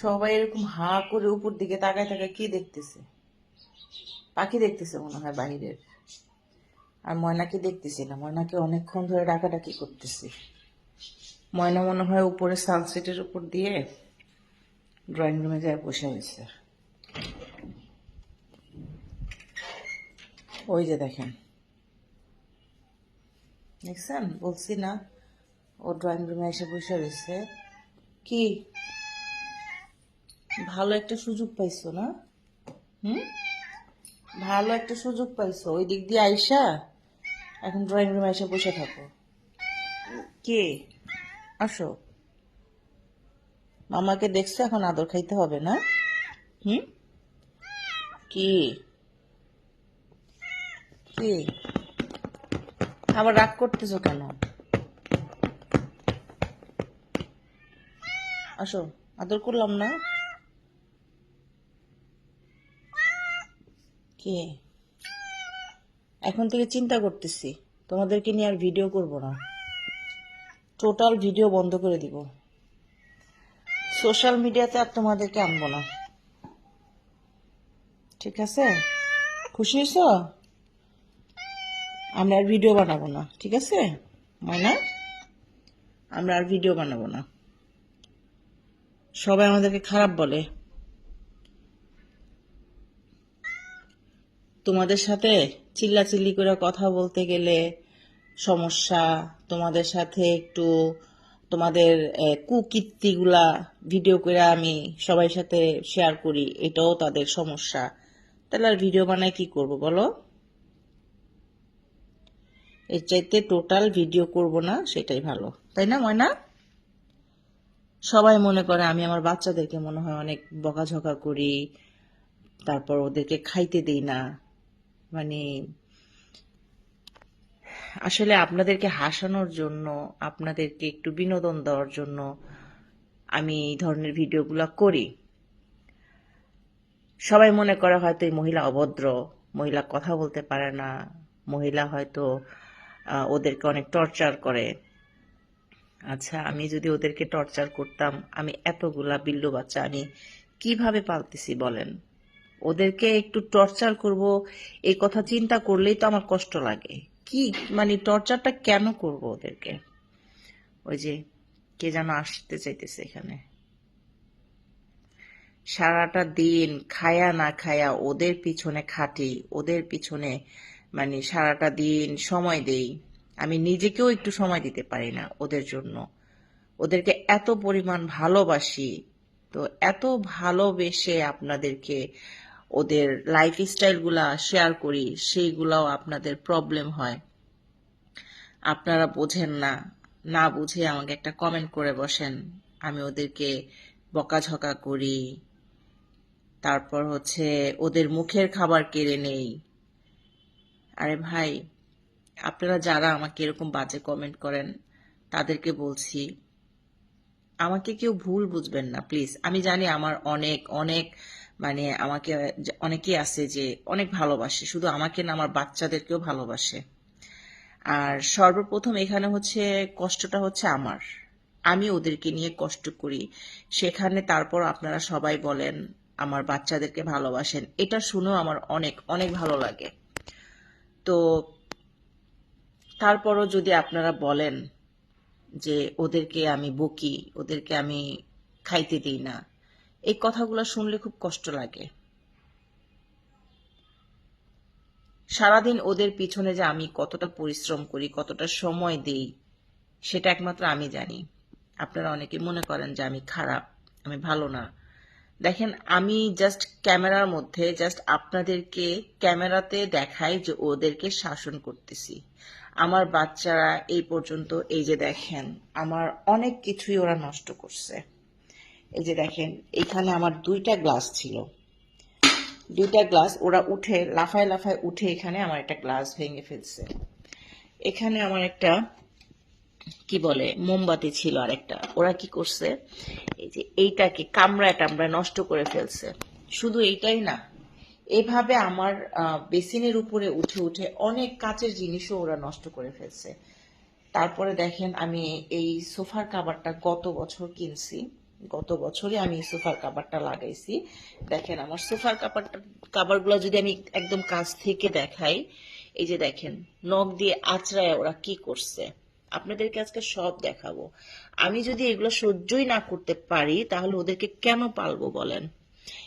সবাই এরকম হা করে উপর দিকে তাকায় তাকায় কি দেখতেছে? পাখি দেখতেছে মনে হয় বাহিরের। আর ময়নাকে দেখতেছি না। ময়নাকে অনেকক্ষণ ধরে ডাকাডাকি করতেছি। ময়না মনে হয় উপরে সানসেটের উপর দিয়ে ড্রয়িং রুমে যায় বসে হয়েছে ওই যে দেখেন। দেখছেন? বলছি না, ও ড্রয়িং রুমে এসে বসে রয়েছে। কি? ভালো একটা সুযোগ পাইছো না? হুম? ভালো একটা সুযোগ পাইছো। ওই দিক দিয়ে আইসা, এখন ড্রয়িং রুমে এসে বসে থাকো। কে? আসো। মামাকে দেখছ, এখন আদর খাইতে হবে না? হুম? কি? কি? আবার রাগ করতেছো কেন? আসো, আদর করলাম না? কে? এখন থেকে চিন্তা করতেছি, তোমাদেরকে নিয়ে আর ভিডিও করব না। টোটাল ভিডিও বন্ধ করে দিব। সোশ্যাল মিডিয়াতে আর তোমাদেরকে আনব না। ঠিক আছে? খুশি হয়েছ? আমরা আর ভিডিও বানাবো না, ঠিক আছে? ময়না আমরা আর ভিডিও বানাবো না। সবাই আমাদেরকে খারাপ বলে। তোমাদের সাথে চিল্লাচিল্লি করে কথা বলতে গেলে সমস্যা, তোমাদের সাথে একটু তোমাদের কুকীর্তিগুলা ভিডিও করে আমি সবাই সাথে শেয়ার করি, এটাও তাদের সমস্যা। তাহলে আর ভিডিও বানায় কি করব বলো? এর চাইতে টোটাল ভিডিও করব না, সেটাই ভালো। তাই না, ময়না? সবাই মনে করে আমি আমার বাচ্চাদেরকে মনে হয় অনেক বকাঝকা করি, তারপর ওদেরকে খাইতে দেই না। মানে আসলে আপনাদেরকে হাসানোর জন্য, আপনাদেরকে একটু বিনোদন দেওয়ার জন্য আমি এই ধরনের ভিডিওগুলো করি। সবাই মনে করে হয়তো এই মহিলা অভদ্র, মহিলা কথা বলতে পারে না, মহিলা হয়তো ওদেরকে অনেক টর্চার করে। আচ্ছা আমি যদি ওদেরকে টর্চার করতাম, আমি এতগুলা বিল্লু বাচ্চা আমি কীভাবে পালতেছি বলেন? ওদেরকে একটু টর্চার করব এই কথা চিন্তা করলেই তো আমার কষ্ট লাগে। কি মানে টর্চারটা কেন করব ওদেরকে? ওই যে, কে যেন আসতে চাইতেছে এখানে। সারাটা দিন খায়া না খায়া ওদের পিছনে খাটি, ওদের পিছনে মানে সারাটা দিন সময় দেই। আমি নিজেকেও একটু সময় দিতে পারি না ওদের জন্য। ওদেরকে এত পরিমাণ ভালোবাসি, তো এত ভালোবেসে আপনাদেরকে ওদের লাইফ স্টাইলগুলা শেয়ার করি, সেইগুলাও আপনাদের প্রবলেম হয়। আপনারা বোঝেন না না বুঝে আমাকে একটা কমেন্ট করে বসেন। আমি ওদেরকে বকাঝকা করি। তারপর হচ্ছে ওদের মুখের খাবার কেড়ে নেই। আরে ভাই, আপনারা যারা আমাকে এরকম বাজে কমেন্ট করেন, তাদেরকে বলছি আমাকে কেউ ভুল বুঝবেন না প্লিজ আমি জানি আমার অনেক অনেক মানে আমাকে অনেকেই আছে যে অনেক ভালোবাসে, শুধু আমাকে না, আমার বাচ্চাদেরকেও ভালোবাসে। আর সর্বপ্রথম এখানে হচ্ছে কষ্টটা হচ্ছে আমার। আমি ওদেরকে নিয়ে কষ্ট করি। সেখানে তারপর আপনারা সবাই বলেন, আমার বাচ্চাদেরকে ভালোবাসেন। এটা শুনেও আমার অনেক অনেক ভালো লাগে। তো তারপরও যদি আপনারা বলেন যে ওদেরকে আমি বকি, ওদেরকে আমি খাইতে দিই না। এই কথাগুলো শুনলে খুব কষ্ট লাগে। সারাদিন ওদের পিছনে যে আমি কতটা পরিশ্রম করি, কতটা সময় দেই, সেটা একমাত্র আমি জানি। আপনারা অনেকে মনে করেন যে আমি খারাপ, আমি ভালো না। দেখেন, আমি জাস্ট ক্যামেরার মধ্যে জাস্ট আপনাদেরকে ক্যামেরাতে দেখাই যে ওদেরকে শাসন করতেছি। আমার বাচ্চারা এই পর্যন্ত এই যে দেখেন, আমার অনেক কিছুই ওরা নষ্ট করছে। এই যে দেখেন, এখানে আমার দুইটা গ্লাস ছিল। দুইটা গ্লাস ওরা উঠে, লাফায় লাফায় উঠে এখানে আমার একটা গ্লাস ভেঙে ফেলছে। এখানে আমার একটা, কি বলে, মোমবাতি ছিল আরেকটা। ওরা কি করছে? এই যে এইটাকে কামড়ায় টামড়ায় নষ্ট করে ফেলছে। শুধু এইটাই না এভাবে আমার বেসিনের উপরে উঠে উঠে অনেক কাচের জিনিসও ওরা নষ্ট করে ফেলছে। তারপরে দেখেন আমি এই সোফার কাভারটা গত বছর কিনছি। গত বছরে আমি সোফার কাভারটা লাগাইছি। দেখেন আমার সোফার কাভারটা কাভারগুলো যদি আমি একদম কাছ থেকে দেখাই, এই যে দেখেন, নখ দিয়ে আঁচড়ায় ওরা কি করছে। আপনাদেরকে আজকে সব দেখাবো। আমি যদি এগুলো সহ্যই না করতে পারি, তাহলে ওদেরকে কেন পালবো বলেন?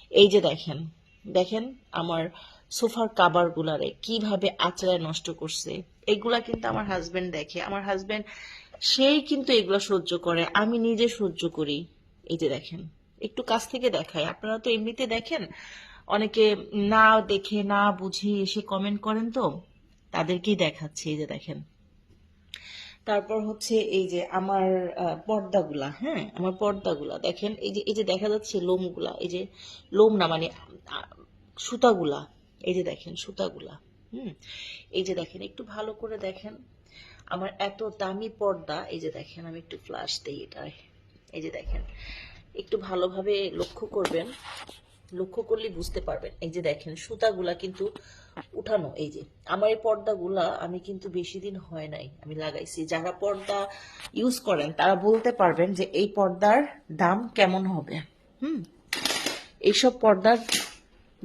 এই যে দেখেন দেখেন আমার সোফার কাবার গুলারে কীভাবে আচড়ায় নষ্ট করছে। এগুলা কিন্তু আমার হাজবেন্ড দেখে। আমার হাজবেন্ড সেই কিন্তু এগুলা সহ্য করে। আমি নিজে সহ্য করি। এই যে দেখেন, একটু কাছ থেকে দেখাই। আপনারা তো এমনিতে দেখেন, অনেকে না দেখে, না বুঝে এসে কমেন্ট করেন তো, তাদেরকেই দেখাচ্ছে। এই যে দেখেন তারপর হচ্ছে এই যে আমার পর্দাগুলা হ্যাঁ? আমার পর্দাগুলা। দেখেন, এই যে এই যে দেখা যাচ্ছে লোমগুলা, এই যে লোম না মানে সুতাগুলা, এই যে দেখেন সুতাগুলা, হুম? এই যে দেখেন, একটু ভালো করে দেখেন। আমার এত দামি পর্দা, এই যে দেখেন, আমি একটু ফ্লাশ দিই এটায়। এই যে দেখেন, একটু ভালোভাবে লক্ষ্য করবেন। লক্ষ্য করলে বুঝতে পারবেন। এই যে দেখেন, সুতাগুলা কিন্তু উঠানো, এই যে আমার এই পর্দাগুলা আমি কিন্তু বেশি দিন হয় নাই, আমি লাগাইছি। যারা পর্দা ইউজ করেন, তারা বলতে পারবেন যে এই পর্দার দাম কেমন হবে। হুম? এইসব পর্দার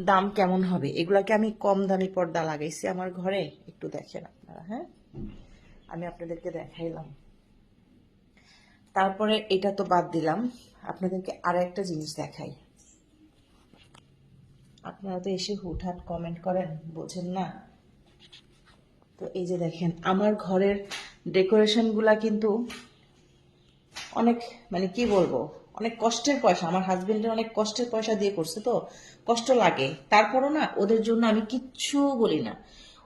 দাম কেমন হবে? এগুলাকে আমি কম দামি পর্দা লাগাইছি আমার ঘরে। একটু দেখেন আপনারা হ্যাঁ? আমি আপনাদেরকে দেখাইলাম। তারপরে এটা তো বাদ দিলাম। আপনাদেরকে আর একটা জিনিস দেখাই। আপনারা তো এসে হুটহাট কমেন্ট করেন, বোঝেন না। তো এই যে দেখেন, আমার ঘরের ডেকোরেশনগুলা কিন্তু অনেক মানে কি বলব, অনেক কষ্টের পয়সা। আমার হাজবেন্ডের অনেক কষ্টের পয়সা দিয়ে করছে তো, কষ্ট লাগে। তারপরও না, ওদের জন্য আমি কিচ্ছু বলি না।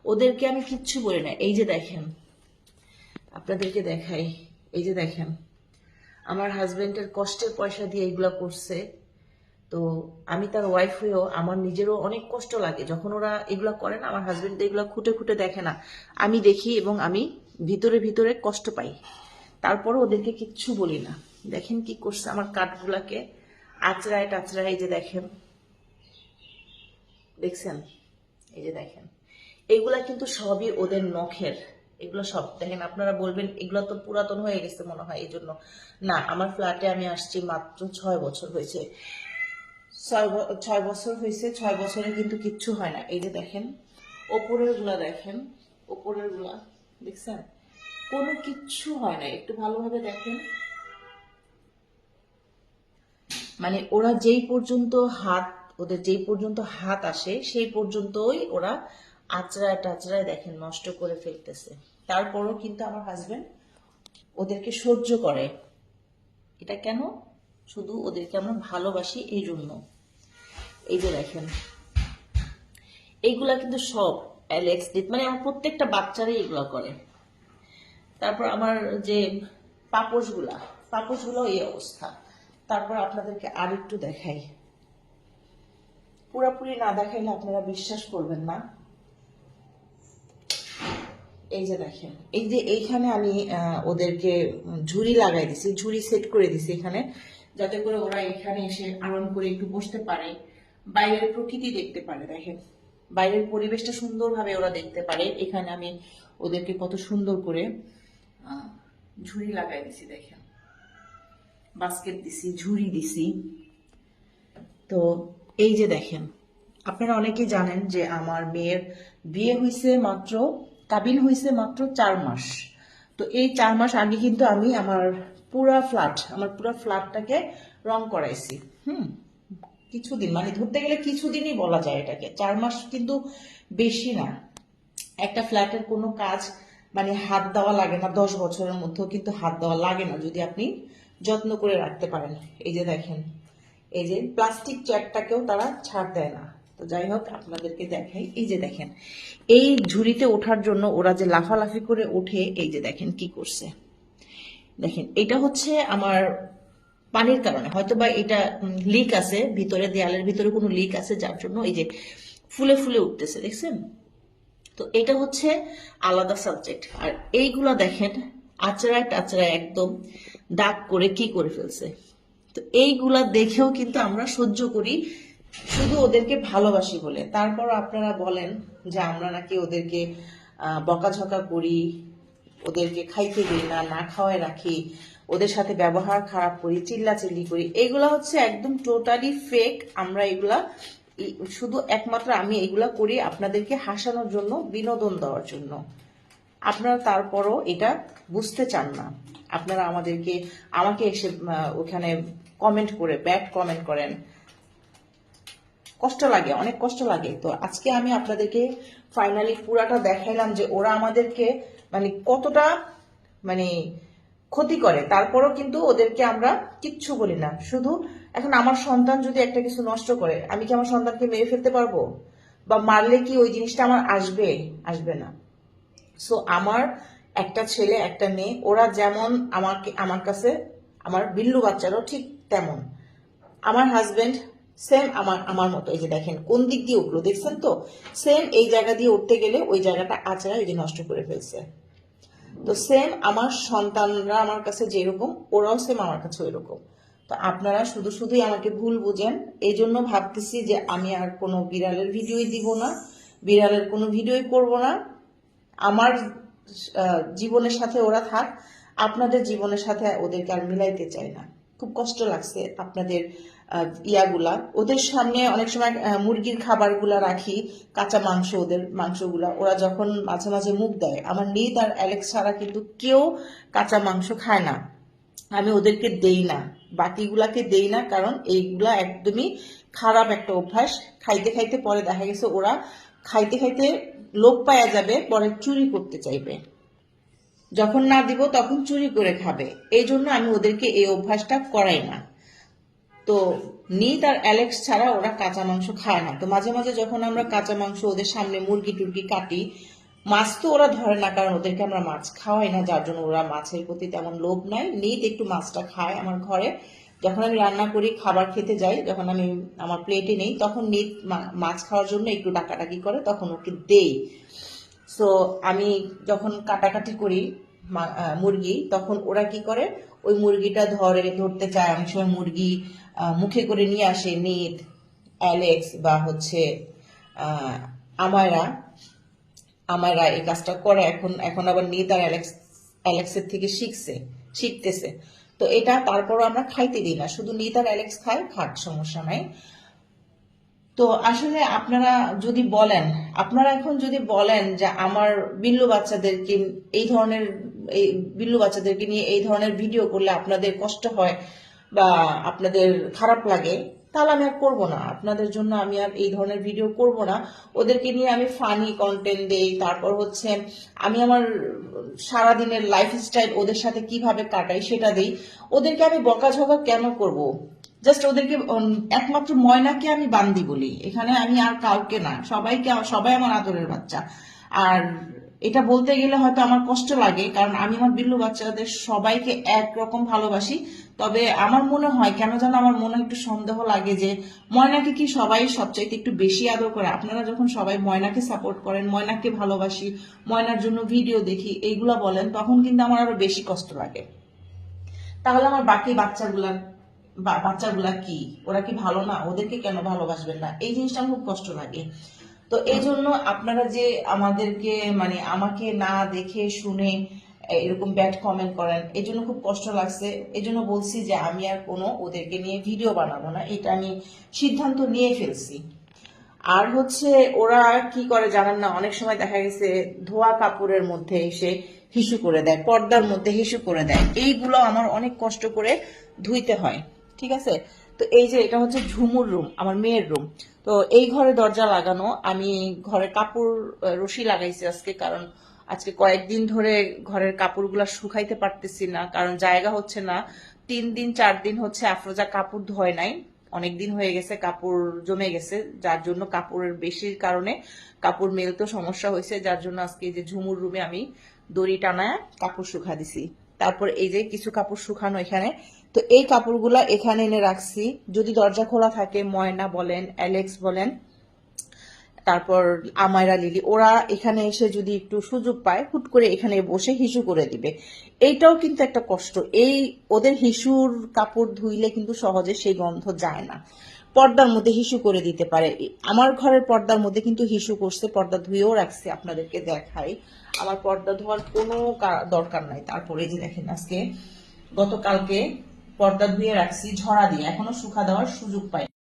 ওদেরকে আমি কিচ্ছু বলি না। এই যে দেখেন, আপনাদেরকে দেখাই। এই যে দেখেন, আমার হাজবেন্ডের কষ্টের পয়সা দিয়ে এগুলা করছে। তো আমি তার ওয়াইফ হয়েও আমার নিজেরও অনেক কষ্ট লাগে। যখন ওরা এগুলো করে না, আমার হাজবেন্ড এগুলো খুঁটে খুঁটে দেখে না। আমি দেখি এবং আমি ভিতরে ভিতরে কষ্ট পাই। তারপরও ওদেরকে কিচ্ছু বলি না। দেখেন কি করছে আমার কাঠগুলাকে আচড়ায় টাচড়ায়, এই যে দেখেন। দেখছেন? এই যে দেখেন। এগুলা কিন্তু সবই ওদের নখের। এগুলো সব, দেখেন আপনারা বলবেন, এগুলো তো পুরাতন হয়ে গেছে মনে হয় এই জন্য না, আমার ফ্ল্যাটে আমি আসছি মাত্র ছয় বছর হয়েছে। ছয় ছয় বছর হয়েছে, ছয় বছরে কিন্তু কিচ্ছু হয় না। এই যে দেখেন ওপরেরগুলা দেখেন ওপরেরগুলা দেখছেন? কোনো কিচ্ছু হয় না। একটু ভালোভাবে দেখেন। মানে ওরা যেই পর্যন্ত হাত, ওদের যেই পর্যন্ত হাত আসে, সেই পর্যন্তই ওরা আচড়ায় টাচড়ায় দেখেন, নষ্ট করে ফেলতেছে। তারপরও কিন্তু আমার হাজবেন্ড ওদেরকে সহ্য করে। এটা কেন? শুধু ওদেরকে আমরা ভালোবাসি এই জন্য এই যে দেখেন, এইগুলা কিন্তু সব অ্যালেক্স মানে আমার প্রত্যেকটা বাচ্চারাই এগুলা করে। তারপর আমার যে পাপোশগুলা, পাপোশগুলো এই অবস্থা। তারপর আপনাদেরকে আর একটু দেখাই। পুরাপুরি না দেখাইলে আপনারা বিশ্বাস করবেন না। এই যে দেখেন, এই যে এইখানে আমি ওদেরকে ঝুড়ি লাগাই দিছি, ঝুড়ি সেট করে দিছি এখানে। যাতে করে ওরা এখানে এসে আরাম করে একটু বসতে পারে। বাইরের প্রকৃতি দেখতে পারে, দেখেন। বাইরের পরিবেশটা সুন্দরভাবে ওরা দেখতে পারে। এখানে আমি ওদেরকে কত সুন্দর করে ঝুড়ি লাগাই দিছি, দেখেন। বাস্কেট দিছি, ঝুড়ি দিছি। তো এই যে দেখেন, আপনারা অনেকেই জানেন যে আমার মেয়ের বিয়ে হয়েছে মাত্র কাবিন হয়েছে মাত্র চার মাস। তো এই চার মাস আগে কিন্তু আমি আমার পুরা ফ্ল্যাট আমার পুরা ফ্ল্যাটটাকে রং করাইছি, হুম? কিছুদিন মানে ধরতে গেলে কিছুদিনই বলা যায় এটাকে। চার মাস কিন্তু বেশি না। একটা ফ্ল্যাটের কোনো কাজ মানে হাত দেওয়া লাগে না দশ বছরের মধ্যেও, কিন্তু হাত দেওয়া লাগে না যদি আপনি যত্ন করে রাখতে পারেন। এই যে দেখেন, এই যে প্লাস্টিক চেয়ারটাকেও তারা ছাড় দেয় না। তো যাই হোক, আপনাদেরকে দেখাই। এই যে দেখেন, এই ঝুড়িতে ওঠার জন্য ওরা যে লাফালাফি করে ওঠে, এই যে দেখেন কি করছে। দেখেন, এটা হচ্ছে আমার পানির কারণে। হয়তো বা এটা লিক আছে, ভিতরে দেয়ালের ভিতরে কোনো লিক আছে, যার জন্য এই যে ফুলে ফুলে উঠতেছে, দেখছেন? তো এটা হচ্ছে আলাদা সাবজেক্ট আর এইগুলা দেখেন, আচড়ায় টাচড়ায় একদম দাগ করে কি করে ফেলছে। তো এইগুলা দেখেও কিন্তু আমরা সহ্য করি শুধু ওদেরকে ভালোবাসি বলে। তারপর আপনারা বলেন যে আমরা নাকি ওদেরকে বকাঝকা করি, ওদেরকে খাইতে দিই না না খাওয়ায় রাখি, ওদের সাথে ব্যবহার খারাপ করি, চিল্লাচিল্লি করি। এগুলা হচ্ছে একদম টোটালি ফেক আমরা এগুলা শুধু একমাত্র আমি এগুলা করি আপনাদেরকে হাসানোর জন্য, বিনোদন দেওয়ার জন্য। আপনারা তারপরও এটা বুঝতে চান না। আপনারা আমাদেরকে, আমাকে এসে ওখানে কমেন্ট করে ব্যাড কমেন্ট করেন। কষ্ট লাগে, অনেক কষ্ট লাগে। তো আজকে আমি আপনাদেরকে ফাইনালি পুরাটা দেখাইলাম যে ওরা আমাদেরকে মানে কতটা মানে ক্ষতি করে। তারপরও কিন্তু ওদেরকে আমরা কিচ্ছু বলি না। শুধু এখন আমার সন্তান যদি একটা কিছু নষ্ট করে, আমি কি আমার সন্তানকে মেরে ফেলতে পারব? বা মারলে কি ওই জিনিসটা আমার আসবে? আসবে না। সো আমার একটা ছেলে, একটা মেয়ে, ওরা যেমন আমাকে, আমার কাছে, আমার বিল্লু বাচ্চারাও ঠিক তেমন। আমার হাজবেন্ড সেম আমার আমার মতো, এই যে দেখেন, কোন দিক দিয়ে উঠল, দেখছেন তো? সেম এই জায়গা দিয়ে উঠতে গেলে ওই জায়গাটা আচারা এই যে নষ্ট করে ফেলছে। তো সেম আমার সন্তানরা আমার কাছে যেরকম, ওরাও সেম আমার কাছে ওইরকম। তো আপনারা শুধু, শুধুই আমাকে ভুল বুঝেন এই জন্য ভাবতেছি যে আমি আর কোনো বিড়ালের ভিডিওই দিব না, বিড়ালের কোনো ভিডিওই করব না। আমার জীবনের সাথে ওরা থাক, আপনাদের জীবনের সাথে ওদেরকে আর মিলাইতে চাই না। খুব কষ্ট লাগছে আপনাদের ইয়াগুলা। ওদের সামনে অনেক সময় মুরগির খাবারগুলা রাখি, কাঁচা মাংস ওদের, মাংসগুলা। ওরা যখন মাঝে মাঝে মুখ দেয়, আমার নিদ আর অ্যালেক্স ছাড়া কিন্তু কেউ কাঁচা মাংস খায় না। আমি ওদেরকে দেই না। বাকিগুলাকে দেই না, কারণ এইগুলা একদমই খারাপ একটা অভ্যাস। খাইতে খাইতে পরে দেখা গেছে ওরা খাইতে খাইতে লোপ পাওয়া যাবে, পরে চুরি করতে চাইবে। যখন না দিব তখন চুরি করে খাবে। এই জন্য আমি ওদেরকে এই অভ্যাসটা করাই না। তো নিত আর অ্যালেক্স ছাড়া ওরা কাঁচা মাংস খায় না। তো মাঝে মাঝে যখন আমরা কাঁচা মাংস ওদের সামনে মুরগি টুরগি কাটি, মাছ তো ওরা ধরে না, কারণ ওদেরকে আমরা মাছ খাওয়াই না, যার জন্য ওরা মাছের প্রতি তেমন লোভ নাই। নিত একটু মাছটা খায় আমার ঘরে। যখন আমি রান্না করি, খাবার খেতে যাই, যখন আমি আমার প্লেটে নেই, তখন নিত মাছ খাওয়ার জন্য একটু ডাকাডাকি করে, তখন ওকে দেই। সো আমি যখন কাটাকাটি করি মুরগি, তখন ওরা কি করে, ওই মুরগিটা ধরে, ধরতে চায় অনেক সময় মুরগি মুখে করে নিয়ে আসে নিত, অ্যালেক্স বা হচ্ছে আমায়রা। আমায়রা এই কাজটা করে, এখন এখন আবার নিত আর অ্যালেক্স, অ্যালেক্সের থেকে শিখছে, শিখতেছে। তো এটা তারপরও আমরা খাইতে দিই না, শুধু নিত আর অ্যালেক্স খায় খাট সমস্যা নাই। তো আসলে আপনারা যদি বলেন, আপনারা এখন যদি বলেন যে আমার বিল্লু বাচ্চাদেরকে, এই ধরনের, এই বিল্লু বাচ্চাদেরকে নিয়ে এই ধরনের ভিডিও করলে আপনাদের কষ্ট হয় বা আপনাদের খারাপ লাগে, তাহলে আমি আর করব না। আপনাদের জন্য আমি আর এই ধরনের ভিডিও করব না। ওদেরকে নিয়ে আমি ফানি কন্টেন্ট দেই, তারপর হচ্ছে আমি আমার সারাদিনের লাইফ স্টাইল ওদের সাথে কীভাবে কাটাই সেটা দেই। ওদেরকে আমি বকাঝকা কেন করব? জাস্ট ওদেরকে একমাত্র ময়নাকে আমি বান্দি বলি। এখানে আমি আর কাউকে না, সবাইকে, সবাই আমার আদরের বাচ্চা। আর এটা বলতে গেলে হয়তো আমার কষ্ট লাগে, কারণ আমি আমার বিল্লু বাচ্চাদের সবাইকে একরকম ভালোবাসি। তবে আমার মনে হয়, কেন যেন আমার মনে একটু সন্দেহ লাগে যে ময়নাকে কি সবাই সবচাইতে একটু বেশি আদর করে? আপনারা যখন সবাই ময়নাকে সাপোর্ট করেন, ময়নাকে ভালোবাসি, ময়নার জন্য ভিডিও দেখি, এইগুলা বলেন, তখন কিন্তু আমার আরও বেশি কষ্ট লাগে। তাহলে আমার বাকি বাচ্চাগুলা বা- বাচ্চাগুলা কি? ওরা কি ভালো না? ওদেরকে কেন ভালোবাসবেন না? এই জিনিসটা খুব কষ্ট লাগে। তো এই জন্য আপনারা যে আমাদেরকে মানে আমাকে না দেখে শুনে এরকম ব্যাড কমেন্ট করেন এই জন্য খুব কষ্ট লাগছে। এই জন্য বলছি যে আমি আর কোনো ওদেরকে নিয়ে ভিডিও বানাবো না। এটা আমি সিদ্ধান্ত নিয়ে ফেলছি। আর হচ্ছে ওরা কি করে জানেন না, অনেক সময় দেখা গেছে ধোয়া কাপড়ের মধ্যে এসে হিসু করে দেয়, পর্দার মধ্যে হিসু করে দেয়। এইগুলো আমার অনেক কষ্ট করে ধুইতে হয়। ঠিক আছে? তো এই যে এটা হচ্ছে ঝুমুর রুম আমার মেয়ের রুম তো এই ঘরে দরজা লাগানো, আমি ঘরে কাপড় রশি লাগাইছি আজকে কারণ আজকে কয়েকদিন ধরে ঘরের কাপড়গুলো শুকাইতে পারতেছি না, কারণ জায়গা হচ্ছে না। তিন দিন, চার দিন হচ্ছে আফরোজা কাপড় ধোয় নাই। অনেক দিন হয়ে গেছে, কাপড় জমে গেছে, যার জন্য কাপড়ের বেশির কারণে কাপড় মেলতে সমস্যা হয়েছে, যার জন্য আজকে এই যে ঝুমুর রুমে আমি দড়ি টানায় কাপড় শুকা দিছি। তারপর এই যে কিছু কাপড় শুকানো এখানে তো এই কাপড়গুলা এখানে এনে রাখছি। যদি দরজা খোলা থাকে, ময়না বলেন, অ্যালেক্স বলেন, তারপর আমায়রা লিলি, ওরা এখানে এসে যদি একটু সুযোগ পায়, হুট করে এখানে বসে হিসু করে দিবে। এইটাও কিন্তু একটা কষ্ট। এই ওদের হিসুর কাপড় ধুইলে কিন্তু সহজে সেই গন্ধ যায় না। পর্দার মধ্যে হিসু করে দিতে পারে। আমার ঘরের পর্দার মধ্যে কিন্তু হিসু করছে, পর্দা ধুয়েও রাখছে, আপনাদেরকে দেখাই। আমার পর্দা ধোয়ার কোনো দরকার নাই। তারপরে যে দেখেন আজকে, গতকালকে পর্দা ধুয়ে রাখছি ঝরা দিয়ে। এখনও শুকা দেওয়ার সুযোগ পাই